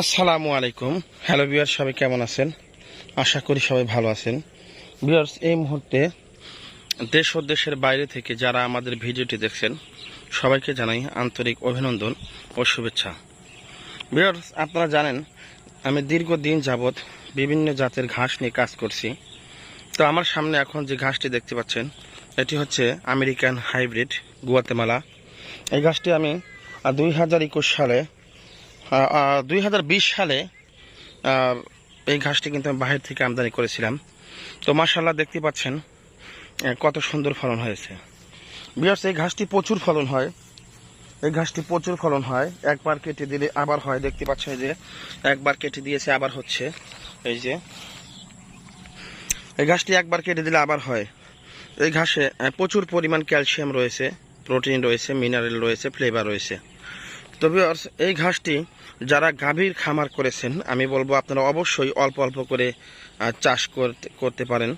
আসসালামু আলাইকুম। হ্যালো বিয়ার সবাই কেমন আছেন? আশা করি সবাই ভালো আছেন। বিয়ার্স এই মুহূর্তে দেশ ও দেশের বাইরে থেকে যারা আমাদের ভিডিওটি দেখছেন, সবাইকে জানাই আন্তরিক অভিনন্দন ও শুভেচ্ছা। বিয়ার্স আপনারা জানেন, আমি দীর্ঘদিন যাবৎ বিভিন্ন জাতের ঘাস নিয়ে কাজ করছি। তো আমার সামনে এখন যে ঘাসটি দেখতে পাচ্ছেন, এটি হচ্ছে আমেরিকান হাইব্রিড গুয়াতেমালা। এই ঘাসটি আমি দুই হাজার একুশ সালে দুই হাজার বিশ সালে এই ঘাসটি কিন্তু আমি বাহির থেকে আমদানি করেছিলাম। তো মাসাল্লাহ দেখতে পাচ্ছেন কত সুন্দর ফলন হয়েছে। বিয়ার্স এই ঘাসটি প্রচুর ফলন হয়। এই ঘাসটি প্রচুর ফলন হয়। একবার কেটে দিলে আবার হয়। দেখতে পাচ্ছেন যে, একবার কেটে দিয়েছে, আবার হচ্ছে। এই যে, এই ঘাসটি একবার কেটে দিলে আবার হয়। এই ঘাসে প্রচুর পরিমাণ ক্যালসিয়াম রয়েছে, প্রোটিন রয়েছে, মিনারেল রয়েছে, ফ্লেভার রয়েছে। তো ভিউয়ার্স এই ঘাসটি যারা গাভীর খামার করেছেন, আমি বলব আপনারা অবশ্যই অল্প অল্প করে চাষ করতে করতে পারেন।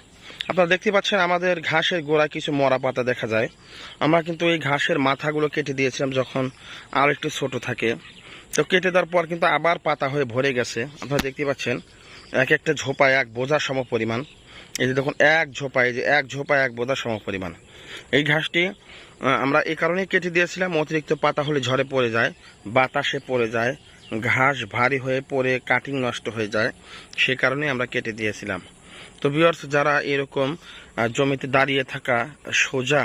আপনারা দেখতে পাচ্ছেন আমাদের ঘাসের গোড়া কিছু মরা পাতা দেখা যায়। আমরা কিন্তু এই ঘাসের মাথাগুলো কেটে দিয়েছিলাম যখন আর একটু ছোট থাকে। তো কেটে দেওয়ার পর কিন্তু আবার পাতা হয়ে ভরে গেছে। আপনারা দেখতে পাচ্ছেন, এক একটা ঝোপায় এক বোঝা সম পরিমাণ। এই যে দেখুন, এক ঝোপায় এই যে এক ঝোপায় এক বোঝা সম পরিমাণ। এই ঘাসটি আমরা এই কারণেই কেটে দিয়েছিলাম, অতিরিক্ত পাতা হলে ঝরে পড়ে যায়, বাতাসে পড়ে যায়, ঘাস ভারী হয়ে পড়ে, কাটিং নষ্ট হয়ে যায়, সে কারণে আমরা কেটে দিয়েছিলাম। তো ভিউয়ার্স যারা এরকম জমিতে দাঁড়িয়ে থাকা সোজা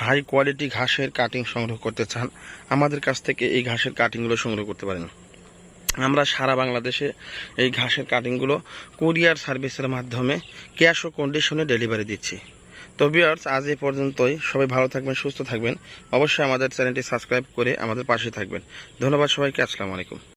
হাই কোয়ালিটি ঘাসের কাটিং সংগ্রহ করতে চান, আমাদের কাছ থেকে এই ঘাসের কাটিংগুলো সংগ্রহ করতে পারেন। আমরা সারা বাংলাদেশে এই ঘাসের কাটিংগুলো কুরিয়ার সার্ভিসের মাধ্যমে ক্যাশ ও কন্ডিশনে ডেলিভারি দিচ্ছি। তো বিয়ার্স আজ এই পর্যন্তই। সবাই ভালো থাকবেন, সুস্থ থাকবেন। অবশ্যই আমাদের চ্যানেলটি সাবস্ক্রাইব করে আমাদের পাশে থাকবেন। ধন্যবাদ সবাইকে, আসসালামু আলাইকুম।